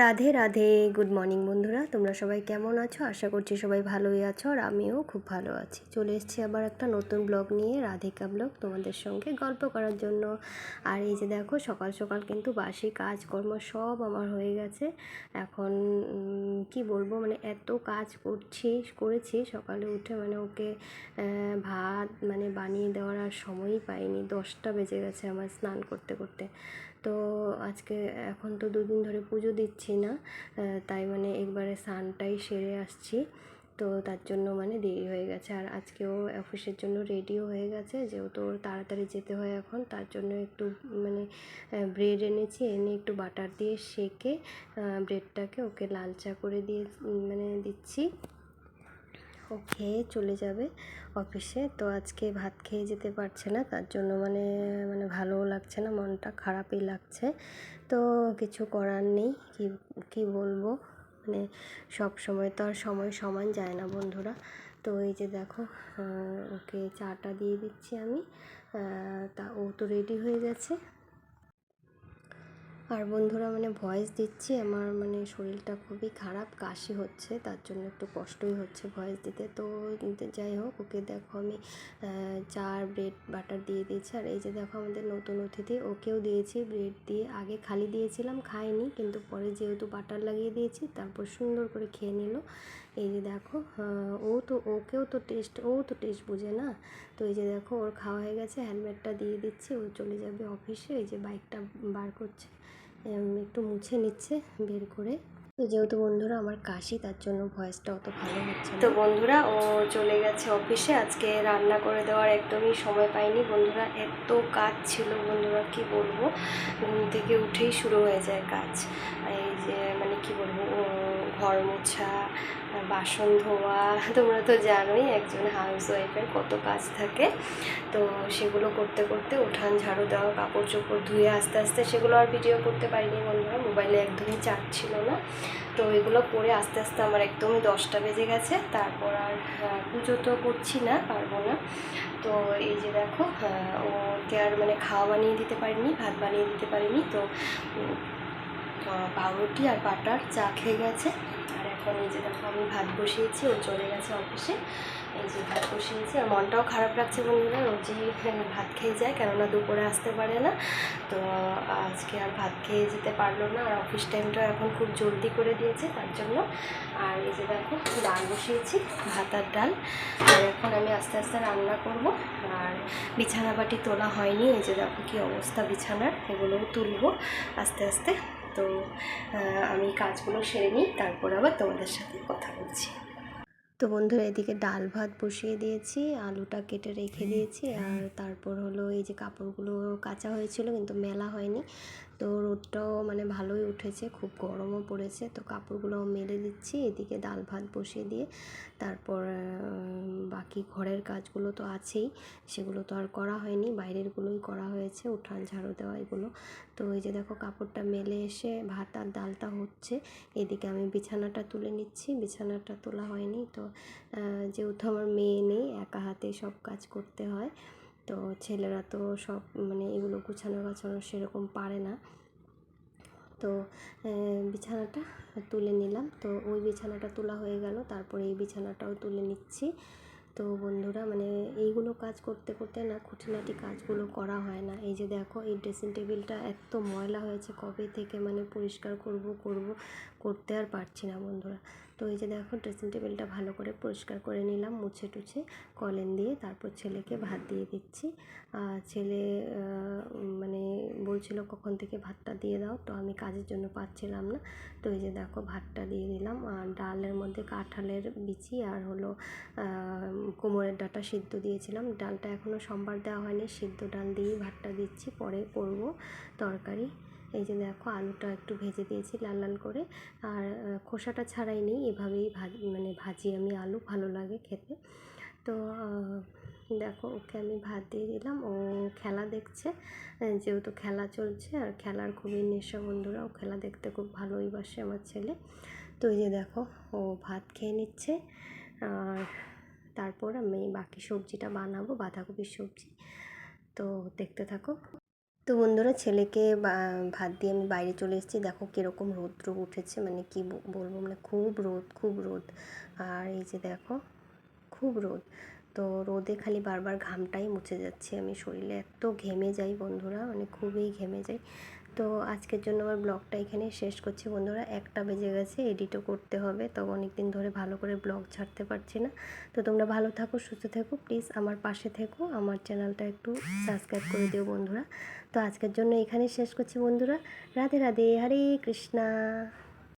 Radhe Radhe. Good morning বন্ধুরা। তোমরা সবাই কেমন আছো? আশা করছি সবাই ভালোই আছো আর আমিও খুব ভালো আছি। চলে এসেছি আবার একটা নতুন ব্লগ নিয়ে, রাধিকা ব্লগ, তোমাদের সঙ্গে গল্প করার জন্য। আর এই যে দেখো, সকাল সকাল কিন্তু বাসি কাজকর্ম সব আমার হয়ে গেছে। এখন কি বলব মানে এত কাজ করছি, করেছি, সকালে উঠে মানে ওকে ভাত মানে বানিয়ে দেওয়ার আর সময়ই পাইনি। দশটা বেজে গেছে আমার স্নান করতে করতে। তো আজকে, এখন তো দুদিন ধরে পুজো দিচ্ছি। না তাই মানে একবারে স্নানটাই সেরে আসছি। তো তার জন্য মানে দেরি হয়ে গেছে। আর আজকেও অফিসের জন্য রেডিও হয়ে গেছে, যেহেতু ওর তাড়াতাড়ি যেতে হয় এখন, তার জন্য একটু মানে ব্রেড এনেছি, এনে একটু বাটার দিয়ে সেকে ব্রেডটাকে ওকে লাল চা করে দিয়ে মানে দিচ্ছি। ও খেয়ে চলে যাবে অফিসে। তো আজকে ভাত খেয়ে যেতে পারছে না, তার জন্য মানে মানে ভালোও লাগছে না, মনটা খারাপই লাগছে। তো কিছু করার নেই, কি কি বলব? মানে সব সময় তো আর সময় সমান যায় না বন্ধুরা। তো এই যে দেখো ওকে চাটা দিয়ে দিচ্ছি আমি। তা ও তো রেডি হয়ে গেছে। আর বন্ধুরা মানে ভয়েস দিচ্ছি আমার মানে শরীরটা খুবই খারাপ কাশি হচ্ছে তার জন্য একটু কষ্টই হচ্ছে ভয়েস দিতে। তো যাই হোক ওকে দেখো আমি আহ, চা আর ব্রেড বাটার দিয়ে দিয়েছি আর এই যে দেখো আমাদের নতুন অতিথি ওকেও দিয়েছি ব্রেড দিয়ে। আগে খালি দিয়েছিলাম খায়নি কিন্তু পরে যেহেতু বাটার লাগিয়ে দিয়েছি তারপর সুন্দর করে খেয়ে নিল। এই যে দেখো ও তো ওকেও তো টেস্ট ও তো টেস্ট বোঝে না? তো এই যে দেখো ওর খাওয়া হয়ে গেছে হেলমেটটা দিয়ে দিচ্ছি ও চলে যাবে অফিসে এই যে বাইকটা বার করছে। একটু মুছে নিচ্ছে বের করে। তো যেহেতু বন্ধুরা আমার কাশি, তার জন্য ভয়েসটা অত ভালো হচ্ছে তো বন্ধুরা, ও চলে গেছে অফিসে। আজকে রান্না করে দেওয়ার একদমই সময় পাইনি। বন্ধুরা, এত কাজ ছিল, বন্ধুরা, কি বলব? ঘুম থেকে উঠেই শুরু হয়ে যায় কাজ। এই যে মানে কি বলব, ও ঘর মোছা বাসন ধোয়া তোমরা তো জানোই একজন হাউস ওয়াইফের কত কাজ থাকে। তো সেগুলো করতে করতে উঠান ঝাড়ু দেওয়া কাপড় চোপড় ধুয়ে আস্তে আস্তে সেগুলো আর ভিডিও করতে পারিনি বন্ধুরা মোবাইলে একদমই চার্জ ছিল না। তো এগুলো করে আস্তে আস্তে আমার একদমই দশটা বেজে গেছে তারপর আর আহ, পুজো তো করছি না পারব না। তো এই যে দেখো আহ, ওকে আর মানে খাওয়া বানিয়ে দিতে পারিনি ভাত বানিয়ে দিতে পারিনি তো পাউরুটি আর বাটার চা খেয়ে গেছে। আর এখন এই যে দেখো আমি ভাত বসিয়েছি ও চলে গেছে অফিসে। এই যে ভাত বসিয়েছি আর মনটাও খারাপ লাগছে বন্ধুরা রোজই হ্যাঁ, ভাত খেয়ে যায় কেননা দুপুরে আসতে পারে না। তো আজকে আর ভাত খেয়ে যেতে পারল না আর অফিস টাইমটা এখন খুব জলদি করে দিয়েছে তার জন্য। আর এই যে দেখো ডাল বসিয়েছি ভাত আর ডাল। আর এখন আমি আস্তে আস্তে রান্না করব। আর বিছানা বাটি তোলা হয়নি এই যে দেখো কী অবস্থা বিছানার এগুলোও তুলবো আস্তে আস্তে। তো আমি কাজগুলো সেরে নিই তারপর আবার তোমাদের সাথে কথা বলছি। তো বন্ধুরা এদিকে ডাল ভাত বসিয়ে দিয়েছি আলুটা কেটে রেখে দিয়েছি আর তারপর হলো এই যে কাপড়গুলো কাঁচা হয়েছিল কিন্তু মেলা হয়নি। তো রোদটাও মানে ভালোই উঠেছে, খুব গরমও পড়েছে। তো কাপড়গুলোও মেলে দিচ্ছি, এদিকে ডাল ভাত বসিয়ে দিয়ে, তারপর বাকি ঘরের কাজগুলো তো আছেই, সেগুলো তো আর করা হয়নি, বাইরেরগুলোই করা হয়েছে, উঠান ঝাড়ু দেওয়া এগুলো। তো এই যে দেখো কাপড়টা মেলে এসে ভাত আর ডালটা হচ্ছে, এদিকে আমি বিছানাটা তুলে নিচ্ছি, বিছানাটা তোলা হয়নি। তো যেহেতু আমার মেয়ে নেই, একা হাতে সব কাজ করতে হয়। তো ছেলেরা তো সব মানে এগুলো গুছানো গাছানো সেরকম পারে না। তো বিছানাটা তুলে নিলাম। তো ওই বিছানাটা তোলা হয়ে গেল। তারপরে এই বিছানাটাও তুলে নিচ্ছি। তো বন্ধুরা মানে এইগুলো কাজ করতে করতে না খুঁটিনাটি কাজগুলো করা হয় না। এই যে দেখো, এই ড্রেসিং টেবিলটা এত ময়লা হয়েছে, কবে থেকে মানে পরিষ্কার করব করব, করতে আর পারছি না বন্ধুরা। তো এই যে দেখো ড্রেসিং টেবিলটা ভালো করে পরিষ্কার করে নিলাম, মুছে টুছে কলেন দিয়ে তারপর ছেলেকে ভাত দিয়ে দিচ্ছি। আর ছেলে মানে বলছিল কখন থেকে ভাতটা দিয়ে দাও, তো আমি কাজের জন্য পাচ্ছিলাম না। তো এই যে দেখো ভাতটা দিয়ে দিলাম, আর ডালের মধ্যে কাঁঠালের বিচি আর হলো কোমরের ডাটা সিদ্ধ দিয়েছিলাম। ডালটা এখনও সম্বার দেওয়া হয়নি, সিদ্ধ ডাল দিয়েই ভাতটা দিচ্ছি, পরে করব তরকারি। এই যে দেখো আলুটা একটু ভেজে দিয়েছি লাল লাল করে। আর খোসাটা ছাড়াই নেই, এভাবেই ভাজি মানে ভাজি আমি আলু, ভালো লাগে খেতে। তো দেখো ওকে আমি ভাত দিয়ে দিলাম। ও খেলা দেখছে যেহেতু খেলা চলছে, আর খেলার খুবই নেশা বন্ধুরা, ও খেলা দেখতে খুব ভালোই বাসে আমার ছেলে। তো এই যে দেখো, ও ভাত খেয়ে নিচ্ছে, আর তারপর আমি বাকি সবজিটা বানাবো, বাঁধাকপির সবজি। তো দেখতে থাকো। তো বন্ধুরা ছেলেকে ভাত দিয়ে আমি বাইরে চলে এসেছি। দেখো কীরকম রৌদ্র উঠেছে মানে কি বলব মানে খুব রোদ খুব রোদ। আর এই যে দেখো, খুব রোদ। তো রোদে খালি বারবার ঘামটাই মুছে যাচ্ছে আমি শরীরে। এত ঘেমে যাই বন্ধুরা মানে খুবই ঘেমে যাই। তো আজকের জন্য আমার ব্লগটা এখানে শেষ করছি বন্ধুরা। একটা বেজে গেছে এডিটও করতে হবে। তো অনেক দিন ধরে ভালো করে ব্লগ ছাড়তে পারছি না। তো তোমরা ভালো থাকো, সুস্থ থেকো। প্লিজ আমার পাশে থেকো। আমার চ্যানেলটা একটু সাবস্ক্রাইব করে দিও বন্ধুরা। তো আজকের জন্য এখানে শেষ করছি বন্ধুরা। রাধে রাধে, হরে কৃষ্ণা।